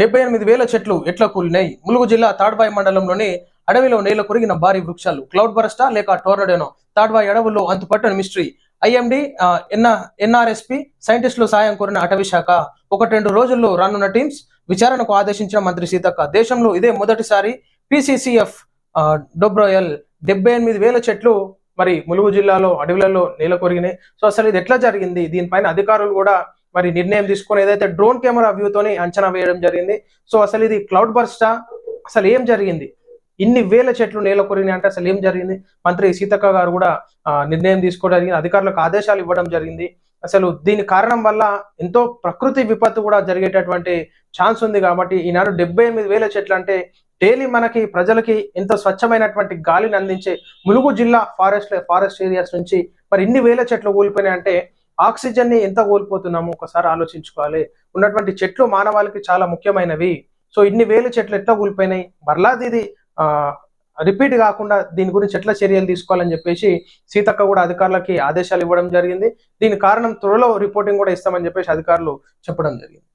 డెబ్బై ఎనిమిది వేల చెట్లు ఎట్లా కూలినాయి? ములుగు జిల్లా తాడ్బాయి మండలంలోని అడవిలో నేల కొరిగిన భారీ వృక్షాలు. క్లౌడ్ బరస్టా లేక టోర్నడోనో? తాడ్బాయి అడవుల్లో అంతుపట్టని మిస్టరీ. ఐఎండి ఎన్ఆర్ఎస్పి సైంటిస్టులు సాయం కోరిన అటవీ శాఖ ఒకటి రెండు రోజుల్లో రానున్న టీమ్స్ విచారణకు ఆదేశించిన మంత్రి సీతక్క. దేశంలో ఇదే మొదటిసారి పిసిసిఎఫ్ డొబ్రోయల్ డెబ్బై ఎనిమిది వేల చెట్లు మరి ములుగు జిల్లాలో అడవులలో నేల కొరిగినాయి. సో అసలు ఇది ఎట్లా జరిగింది? దీనిపైన అధికారులు కూడా మరి నిర్ణయం తీసుకొని ఏదైతే డ్రోన్ కెమెరా వ్యూతోని అంచనా వేయడం జరిగింది. సో అసలు ఇది క్లౌడ్ బర్స్టా? అసలు ఏం జరిగింది? ఇన్ని వేల చెట్లు నేల కొరిని అంటే అసలు ఏం జరిగింది? మంత్రి సీతక్క గారు కూడా నిర్ణయం తీసుకోవడం జరిగింది. అధికారులకు ఆదేశాలు ఇవ్వడం జరిగింది. అసలు దీని కారణం వల్ల ఎంతో ప్రకృతి విపత్తు కూడా జరిగేటటువంటి ఛాన్స్ ఉంది కాబట్టి ఈనాడు డెబ్బై ఎనిమిది వేల చెట్లు అంటే డైలీ మనకి ప్రజలకి ఎంతో స్వచ్ఛమైనటువంటి గాలిని అందించే ములుగు జిల్లా ఫారెస్ట్ ఫారెస్ట్ ఏరియాస్ నుంచి మరి ఇన్ని వేల చెట్లు కూలిపోయినాయి అంటే ఆక్సిజన్ని ఎంత కోల్పోతున్నాము ఒకసారి ఆలోచించుకోవాలి. ఉన్నటువంటి చెట్లు మానవాళికి చాలా ముఖ్యమైనవి. సో ఇన్ని వేలు చెట్లు ఎట్లా కూలిపోయినాయి? మరలా ఇది రిపీట్ కాకుండా దీని గురించి ఎట్లా చర్యలు తీసుకోవాలని చెప్పేసి సీతక్క కూడా అధికారులకి ఆదేశాలు ఇవ్వడం జరిగింది. దీని కారణం త్వరలో రిపోర్టింగ్ కూడా ఇస్తామని చెప్పేసి అధికారులు చెప్పడం జరిగింది.